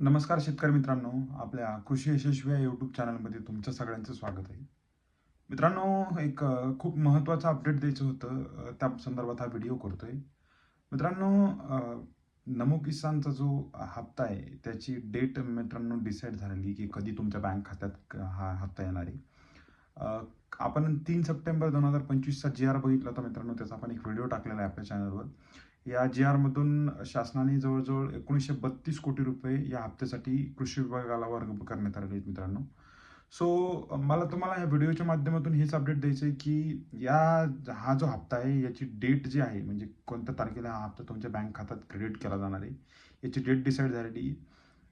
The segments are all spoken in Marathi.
नमस्कार शेतकरी मित्रांनो. आपल्या कृषी यशस्वी या यूट्यूब चॅनलमध्ये तुमचं सगळ्यांचं स्वागत आहे. मित्रांनो एक खूप महत्त्वाचं अपडेट द्यायचं होतं. त्या संदर्भात हा व्हिडिओ करतोय. मित्रांनो नमो किसानचा जो हप्ता आहे त्याची डेट मित्रांनो डिसाईड झालेली की कधी तुमच्या बँक खात्यात हा हप्ता येणार आहे. आपण तीन सप्टेंबर दोन हजार पंचवीसचा जी आर बघितला होता मित्रांनो त्याचा आपण एक व्हिडिओ टाकलेला आहे आपल्या चॅनलवर या जी आरमधून शासनाने जवळजवळ एकोणीसशे बत्तीस कोटी रुपये या हप्त्यासाठी कृषी विभागाला वर्ग करण्यात आलेले आहेत मित्रांनो. सो मला तुम्हाला ह्या व्हिडिओच्या माध्यमातून हेच अपडेट द्यायचं आहे की या हा जो हप्ता आहे याची डेट जी आहे म्हणजे कोणत्या तारखेला हा हप्ता तुमच्या बँक खात्यात क्रेडिट केला जाणार आहे याची डेट डिसाईड झालेली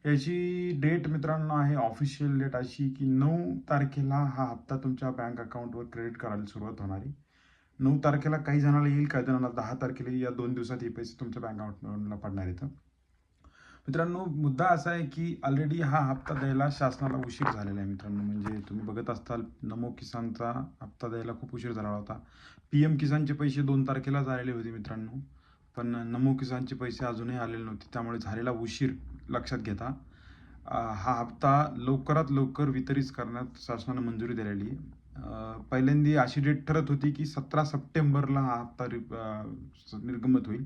याची डेट मित्रांनो आहे ऑफिशियल डेट अशी की नऊ तारखेला हा हप्ता तुमच्या बँक अकाउंटवर क्रेडिट करायला सुरुवात होणार आहे. नऊ तारखेला काही जणांना येईल काही जणांना दहा तारखेला या दोन दिवसात हे पैसे तुमच्या बँक अकाउंटला पडणार आहेत. मित्रांनो मुद्दा असा आहे की ऑलरेडी हा हप्ता द्यायला शासनाला उशीर झालेला आहे मित्रांनो. म्हणजे तुम्ही बघत असताल नमो किसानचा हप्ता द्यायला खूप उशीर झाला होता. पी एम किसानचे पैसे दोन तारखेलाच झालेले होते मित्रांनो. पण नमो किसानचे पैसे अजूनही आलेले नव्हते. त्यामुळे झालेला उशीर लक्षात घेता. हा हप्ता लवकरात लवकर वितरित करण्यात शासनानं मंजुरी दिलेली आहे. पहिल्यांदी अशी डेट ठरत होती की सतरा सप्टेंबरला हा हप्ता रि- निर्गमत होईल.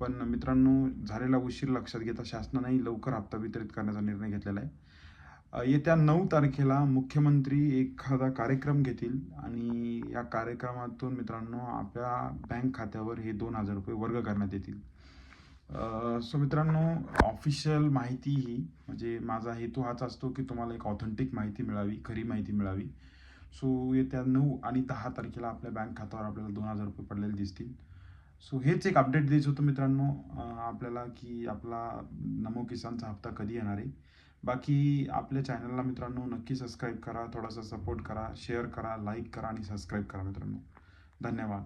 पण मित्रांनो झालेला उशीर लक्षात घेता शासनानेही लवकर हप्ता वितरित करण्याचा निर्णय घेतलेला आहे. येत्या नऊ तारखेला मुख्यमंत्री एखादा कार्यक्रम घेतील आणि या कार्यक्रमातून मित्रांनो आपल्या बँक खात्यावर हे दोन हजार रुपये वर्ग करण्यात येतील. सो मित्रांनो ऑफिशियल माहिती ही म्हणजे माझा हेतू हाच असतो की तुम्हाला एक ऑथेंटिक माहिती मिळावी खरी माहिती मिळावी. सो येत्या नऊ आणि दहा तारखेला आपल्या बँक खात्यावर आपल्याला दोन हजार रुपये पडलेले दिसतील. सो हेच एक अपडेट द्यायचं होतं मित्रांनो. आपल्याला की आपला नमो किसानचा हप्ता कधी येणार आहे? बाकी आपल्या चॅनलला मित्रांनो नक्की सबस्क्राईब करा थोडासा सपोर्ट करा शेअर करा लाईक करा आणि सबस्क्राईब करा मित्रांनो. धन्यवाद.